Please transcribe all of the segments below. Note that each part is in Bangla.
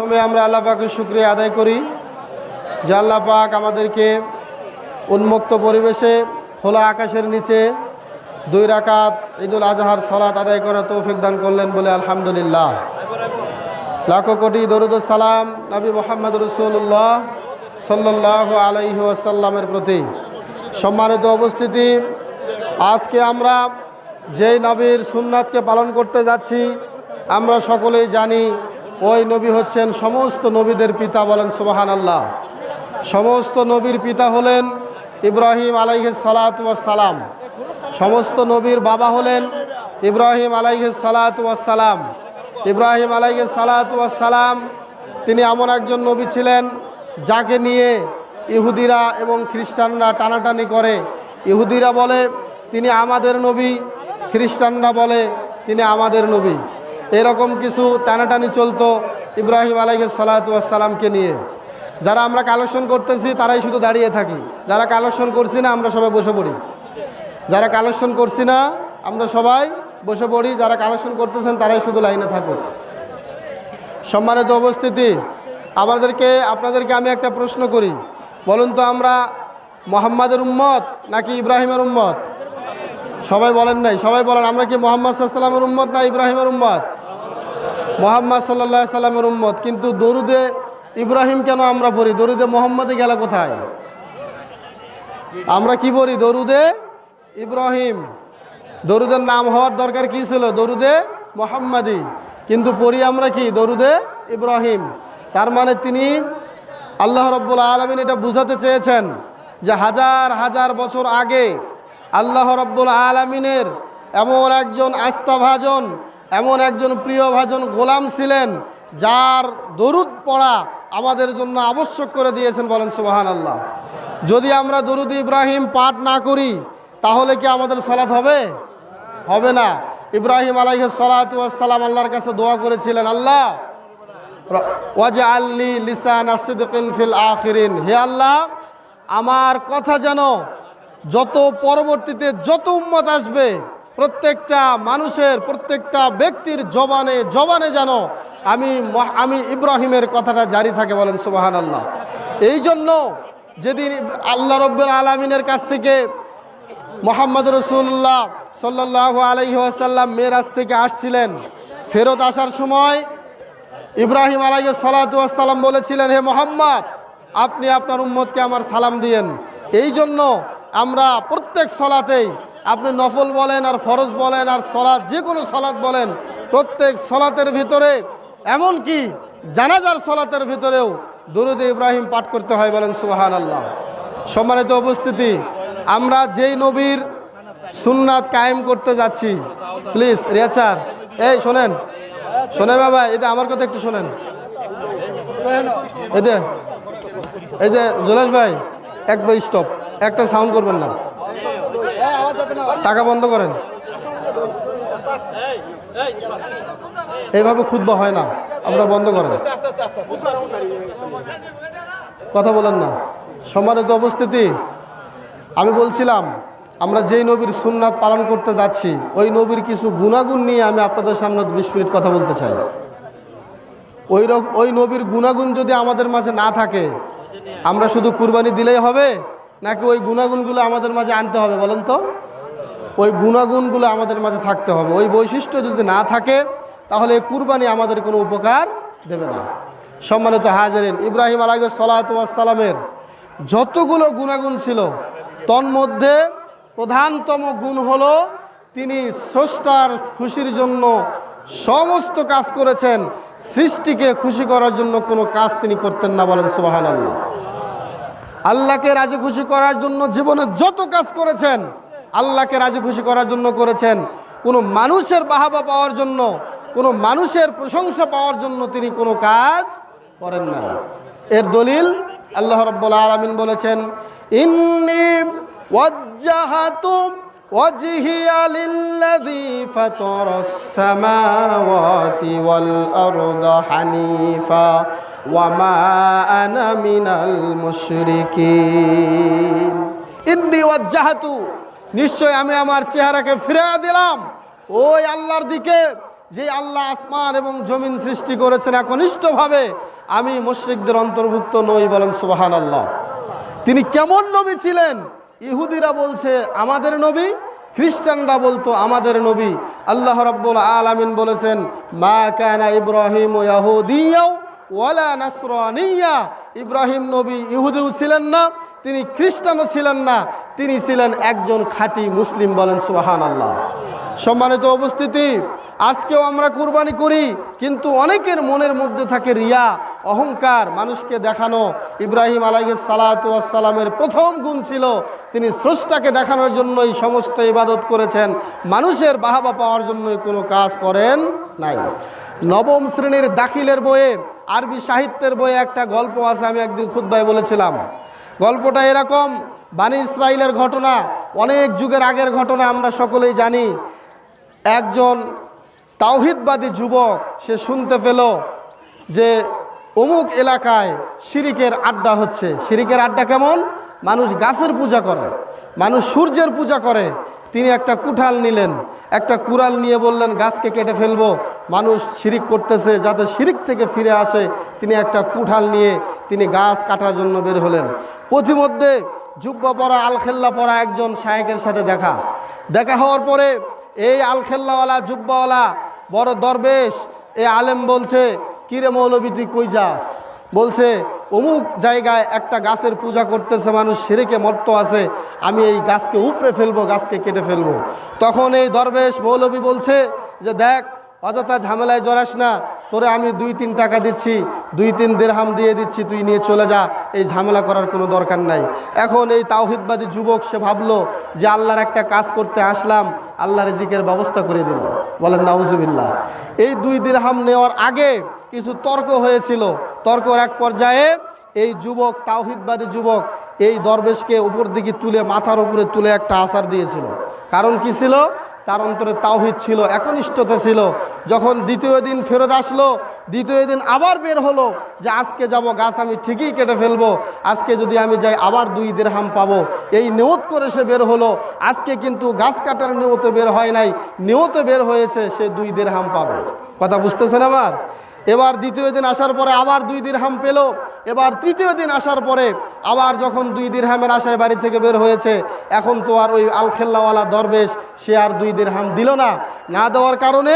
প্রথমে আমরা আল্লাহ পাকের শুক্রিয়া আদায় করি যে আল্লাহ পাক আমাদেরকে উন্মুক্ত পরিবেশে খোলা আকাশের নিচে দুই রাকাত ঈদুল আজহার সলাত আদায় করার তৌফিক দান করলেন বলে আলহামদুলিল্লাহ। লাখো কোটি দরুদ সালাম নবী মোহাম্মদ রসুল্লাহ সাল্লাহ আলাইহি আসাল্লামের প্রতি। সম্মানিত উপস্থিতি, আজকে আমরা যেই নবীর সুন্নাতকে পালন করতে যাচ্ছি, আমরা সকলেই জানি ওই নবী হচ্ছেন সমস্ত নবীদের পিতা বলেন সুবাহান আল্লাহ সমস্ত নবীর পিতা হলেন ইব্রাহিম আলাইহ সালাম। সমস্ত নবীর বাবা হলেন ইব্রাহিম আলাইহ সালাম। ইব্রাহিম আলাইহ সালাম, তিনি এমন একজন নবী ছিলেন যাকে নিয়ে ইহুদিরা এবং খ্রিস্টানরা টানাটানি করে। ইহুদিরা বলে, তিনি আমাদের নবী। খ্রিস্টানরা বলে, তিনি আমাদের নবী। এরকম কিছু টানাটানি চলতো ইব্রাহিম আলাইহ সালাতামকে নিয়ে। যারা আমরা কালেকশন করতেছি, তারাই শুধু দাঁড়িয়ে থাকি। যারা কালেকশন করছি না, আমরা সবাই বসে পড়ি। যারা কালেকশন করছি না, আমরা সবাই বসে পড়ি। যারা কালেকশন করতেছেন, তারাই শুধু লাইনে থাকুক। সম্মানিত উপস্থিতি, আমাদেরকে, আপনাদেরকে আমি একটা প্রশ্ন করি। বলুন তো আমরা মোহাম্মদের উম্মত নাকি ইব্রাহিমের উম্মত? সবাই বলেন নাই, সবাই বলেন, আমরা কি মোহাম্মদ সাল্লামের উম্মত না ইব্রাহিমের উম্মত? মোহাম্মদ সাল্লাহ সাল্লামের উম্মত, কিন্তু দরুদে ইব্রাহিম কেন আমরা পড়ি? দরুদে মোহাম্মদে গেল কোথায়? আমরা কি পড়ি? দরুদে ইব্রাহিম। দরুদের নাম হওয়ার দরকার কি ছিল? দরুদে মোহাম্মদি কিন্তু পড়ি আমরা কি? দরুদে ইব্রাহিম। তার মানে তিনি আল্লাহ রব্বুল আলমিন এটা বুঝাতে চেয়েছেন যে হাজার হাজার বছর আগে আল্লাহ রব্বুল আলমিনের এমন একজন আস্থাভাজন এমন একজন প্রিয়ভাজন গোলাম ছিলেন, যার দরুদ পড়া আমাদের জন্য আবশ্যক করে দিয়েছেন বলেন সুবাহান আল্লাহ যদি আমরা দরুদ ইব্রাহিম পাঠ না করি, তাহলে কি আমাদের সলাৎ হবে? হবে না। ইব্রাহিম আলাইহ সালাতাম আল্লাহর কাছে দোয়া করেছিলেন, আল্লাহ ওয়াজে আল্লি লিসান ফিল আখিরিন। হে আল্লাহ, আমার কথা যেন যত পরবর্তীতে যত উম্মত আসবে প্রত্যেকটা মানুষের, প্রত্যেকটা ব্যক্তির জবানে জবানে যেন আমি আমি ইব্রাহিমের কথাটা জারি থাকে বলেন সুবাহান আল্লাহ এই জন্য যেদিন আল্লাহ রব্বুল আলমিনের কাছ থেকে মোহাম্মদ রসুল্লাহ সাল্লাহ আলহি আসাল্লাম মেরাজ থেকে আসছিলেন, ফেরত আসার সময় ইব্রাহিম আলাই সালাতাম বলেছিলেন, হে মোহাম্মদ, আপনি আপনার উম্মতকে আমার সালাম দিয়েন। এই জন্য আমরা প্রত্যেক সলাতেই আপনি নফল বলেন আর ফরজ বলেন আর সলাদ যে কোনো সলাৎ বলেন, প্রত্যেক সলাতের ভিতরে, এমনকি জানাজার সলাতের ভিতরেও দুরুদ ইব্রাহিম পাঠ করতে হয় বলেন সুহান আল্লাহ সম্মানিত উপস্থিতি, আমরা যেই নবীর সুন্নাত কায়েম করতে যাচ্ছি, প্লিজ রিয়াচার এই শোনেন শোনে বাবা যে আমার কথা একটু শোনেন। এই যে জোলেশ ভাই একবার স্টপ একটা সাউন্ড করবেন না। টাকা বন্ধ করেন। এইভাবে খুদ্া হয় না, আপনারা বন্ধ করেন। কথা বলেন না। সম্মানিত অবস্থিতি আমি বলছিলাম, আমরা যেই নবীর সুন্নাত পালন করতে যাচ্ছি, ওই নবীর কিছু গুণাগুণ নিয়ে আমি আপনাদের সামনে বিশ মিনিট কথা বলতে চাই। ওই ওই নবীর গুণাগুণ যদি আমাদের মাঝে না থাকে, আমরা শুধু কুরবানি দিলেই হবে, নাকি ওই গুণাগুণগুলো আমাদের মাঝে আনতে হবে, বলেন তো? ওই গুণাগুণগুলো আমাদের মাঝে থাকতে হবে। ওই বৈশিষ্ট্য যদি না থাকে, তাহলে এই কুরবানি আমাদের কোনো উপকার দেবে না। সম্মানিত হাজারিন, ইব্রাহিম আলাহ সালাতামের যতগুলো গুণাগুণ ছিল, তন্মধ্যে প্রধানতম গুণ হলো, তিনি স্রষ্টার খুশির জন্য সমস্ত কাজ করেছেন, সৃষ্টিকে খুশি করার জন্য কোনো কাজ তিনি করতেন না বলেন সুবাহান আল্লাহ আল্লাহকে রাজি খুশি করার জন্য জীবনে যত কাজ করেছেন আল্লাহকে রাজি খুশি করার জন্য করেছেন কোনো মানুষের বাহাবা পাওয়ার জন্য কোনো মানুষের প্রশংসা পাওয়ার জন্য তিনি কোনো কাজ করেন না এর দলিল আল্লাহ রব্বুল আলমিন বলেছেন ইন্নি ওয়াজ্জাহাতু وجهي للذي فطر السماوات والأرض حنيفا وما أنا من المشركين إني وجهت নিশ্চয় আমি আমার চেহারাকে ফিরে দিলাম। ওই আল্লাহর দিকে যে আল্লাহ আসমান এবং জমিন সৃষ্টি করেছেন একনিষ্ঠভাবে, আমি মুশরিকদের অন্তর্ভুক্ত নই বলেন সুবাহান আল্লাহ তিনি কেমন নবী ছিলেন? ইহুদিরা বলছে, আমাদের নবী। খ্রিস্টানরা বলতো, আমাদের নবী। আল্লাহ রাব্বুল আলামিন বলেছেন, মা কানা ইব্রাহিম ইয়াহুদিয়াও ওয়ালা নাসরানিয়া। ইব্রাহিম নবী ইহুদিও ছিলেন না তিনি খ্রিস্টানও ছিলেন না, তিনি ছিলেন একজন খাঁটি মুসলিম বলেন সুবাহান আল্লাহ সম্মানিত উপস্থিতি, আজকেও আমরা কুরবানি করি, কিন্তু অনেকের মনের মধ্যে থাকে রিয়া, অহংকার, মানুষকে দেখানো। ইব্রাহিম আলাইহ সালাতামের প্রথম গুণ ছিল, তিনি স্রষ্টাকে দেখানোর জন্যই সমস্ত ইবাদত করেছেন। মানুষের বাহাবা পাওয়ার জন্যই কোনো কাজ করেন নাই। নবম শ্রেণির দাখিলের বইয়ে, আরবি সাহিত্যের বইয়ে একটা গল্প আছে, আমি একদিন খুদ্ায় বলেছিলাম। গল্পটা এরকম, বানি ইসরায়েলের ঘটনা, অনেক যুগের আগের ঘটনা আমরা সকলেই জানি। একজন তাওহিদবাদী যুবক, সে শুনতে পেল যে অমুক এলাকায় শিরিকের আড্ডা হচ্ছে। শিরিকের আড্ডা কেমন? মানুষ গাছের পূজা করে, মানুষ সূর্যের পূজা করে তিনি একটা কুঠাল নিলেন, একটা কুড়াল নিয়ে বললেন, গাছকে কেটে ফেলব, মানুষ শিরিক করতেছে, যাতে শিরিক থেকে ফিরে আসে। তিনি একটা কুঠাল নিয়ে তিনি গাছ কাটার জন্য বের হলেন। পথিমধ্যে জুব্বা পরা, আলখেল্লা পরা একজন শায়েকের সাথে দেখা। দেখা হওয়ার পরে এই আলখেল্লাওয়ালা জুব্বাওয়ালা বড় দরবেশ, এ আলেম বলছে, কিরে মৌলবী, তুই কই যাস? বলছে, অমুক জায়গায় একটা গাছের পূজা করতেছে মানুষ সেরেকে মর্ত আছে, আমি এই গাছকে উপড়ে ফেলব, গাছকে কেটে ফেলব। তখন এই দরবেশ মৌলবী বলছে যে, দেখ, অযথা ঝামেলায় জড়াস না, তোরে আমি দুই তিন টাকা দিচ্ছি, দুই তিন দেড়হাম দিয়ে দিচ্ছি, তুই নিয়ে চলে যা, এই ঝামেলা করার কোনো দরকার নাই। এখন এই তাওহিদবাদী যুবক সে ভাবলো যে, আল্লাহর একটা কাজ করতে আসলাম আল্লাহ রিজিকের ব্যবস্থা করে দিল বলেন, নাউজুবিল্লাহ। এই দুই দিরহাম নেওয়ার আগে কিছু তর্ক হয়েছিল। তর্কর এক পর্যায়ে এই যুবক, তাওহিদবাদী যুবক, এই দরবেশকে উপর দিকে তুলে, মাথার উপরে তুলে একটা আসার দিয়েছিল। কারণ কি ছিল? তার অন্তরে তাওহিদ ছিল, একনিষ্ঠতা ছিল। যখন দ্বিতীয় দিন ফেরত আসলো, দ্বিতীয় দিন আবার বের হলো যে, আজকে যাব, গাছ আমি ঠিকই কেটে ফেলব। আজকে যদি আমি যাই, আবার দুই দেড়হাম পাবো। এই নিয়ত করে সে বের হলো। আজকে কিন্তু গাছ কাটার নিয়তে বের হয় নাই। নিয়তে বের হয়েছে, সে দুই দেড়হাম পাবে। কথা বুঝতেছেন আমার? এবার দ্বিতীয় দিন আসার পরে আবার দুই দিরহাম পেল। এবার তৃতীয় দিন আসার পরে আবার যখন দুই দিরহামের আশায় বাড়ি থেকে বের হয়েছে, এখন তো আর ওই আলখেল্লাওয়ালা দরবেশ, সে আর দুই দিরহাম দিল না। না দেওয়ার কারণে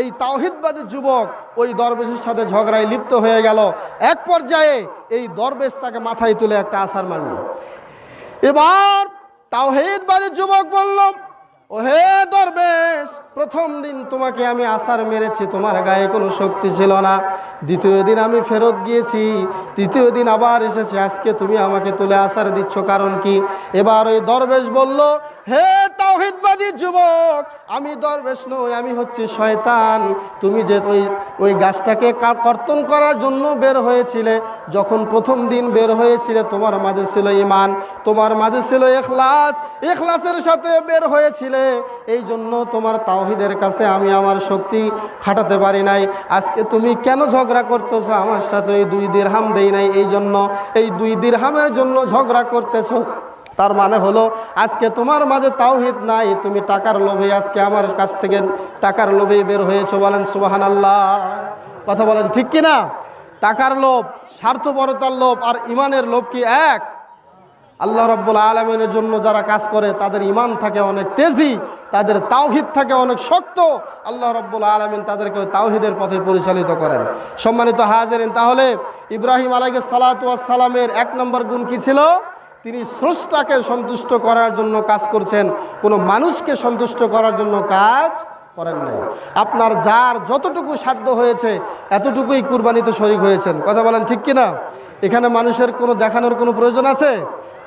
এই তাওহিদবাদী যুবক ওই দরবেশের সাথে ঝগড়ায় লিপ্ত হয়ে গেল। এক পর্যায়ে এই দরবেশ তাকে মাথায় তুলে একটা আসার মারল। এবার তাওহিদবাদী যুবক বলল ও হে দরবেশ প্রথম দিন তোমাকে আমি আসার মেরেছি, তোমার গায়ে কোনো শক্তি ছিল না। দ্বিতীয় দিন আমি ফেরত গিয়েছি, তৃতীয় দিন আবার এসেছি, আজকে তুমি আমাকে তুলে আসার দিচ্ছ কারণ কি? এবার ওই দরবেশ বলল, হে তাওহিদবাদী যুবক আমি দরবেশ নই, আমি হচ্ছি শয়তান। তুমি যে ওই ওই গাছটাকে কর্তন করার জন্য বের হয়েছিলে, যখন প্রথম দিন বের হয়েছিলে, তোমার মাঝে ছিল ইমান তোমার মাঝে ছিল এখলাস এখলাসের সাথে বের হয়েছিলে। এই জন্য তোমার তাওহিদের কাছে আমি আমার শক্তি খাটাতে পারি নাই। আজকে তুমি কেন ঝগড়া করতেছো? আমার সাথে ওই দুই দিরহাম দেই নাই। এই জন্য, এই দুই দিরহামের জন্য ঝগড়া করতেছো। তার মানে হলো, আজকে তোমার মাঝে তাওহিদ নাই, তুমি টাকার লোভে আজকে আমার কাছ থেকে টাকার লোভে বের হয়েছো বলেন সুবাহান আল্লাহ কথা বলেন ঠিক কি না? টাকার লোভ, স্বার্থপরতার লোভ আর ইমানের লোভ কি এক? আল্লাহ রব্বুল আলমিনের জন্য যারা কাজ করে, তাদের ইমান থাকে অনেক তেজি, তাদের তাওহিদ থাকে অনেক শক্ত। আল্লাহ রব্বুল আলমিন তাদেরকে তাওহিদের পথে পরিচালিত করেন। সম্মানিত হাজারিন, তাহলে ইব্রাহিম আলাইকে সালাতামের এক নম্বর গুণ কি ছিল? তিনি স্রষ্টাকে সন্তুষ্ট করার জন্য কাজ করছেন, কোনো মানুষকে সন্তুষ্ট করার জন্য কাজ করেন নাই। আপনার যার যতটুকু সাধ্য হয়েছে, এতটুকুই কুরবানিতে শরিক হয়েছেন। কথা বলেন ঠিক কিনা? এখানে মানুষের কোনো দেখানোর কোনো প্রয়োজন আছে?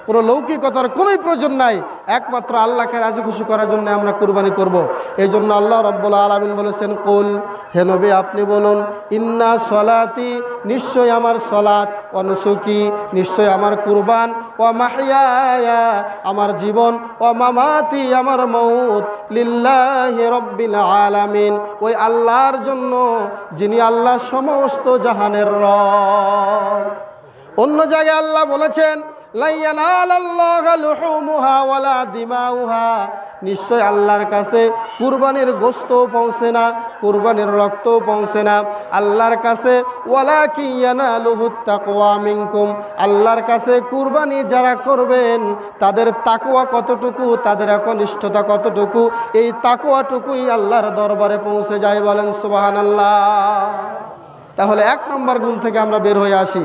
কোনো লৌকিকতার কোনোই প্রয়োজন নাই। একমাত্র আল্লাহকে রাজি খুশি করার জন্য আমরা কুরবানি করব। এই জন্য আল্লাহ রব্বুল আলমিন বলেছেন, কুল, হে নবী, আপনি বলুন, ইন্না সলাতি নিশ্চয় আমার সলাত অনুসুকি নিশ্চয় আমার কুরবান, ও মাহিয়া আমার জীবন, ও মামাতি, আমার মৌত লিল্লাহি রব্বিল আলামিন। ওই আল্লাহর জন্য যিনি আল্লাহ সমস্ত জাহানের রব। অন্য জায়গায় আল্লাহ বলেছেন নিশ্চয় আল্লাহর কাছে কুরবানির গোস্ত পৌঁছে না, কুরবানির রক্ত পৌঁছে না। আল্লাহর কাছে ওয়ালা কিয়ানা আল্লাহর কাছে কুরবানি যারা করবেন, তাদের তাকুয়া কতটুকু, তাদের একনিষ্ঠতা কতটুকু, এই তাকুয়াটুকুই আল্লাহর দরবারে পৌঁছে যায় বলেন সুবহানাল্লাহ। তাহলে এক নম্বর গুণ থেকে আমরা বের হয়ে আসি।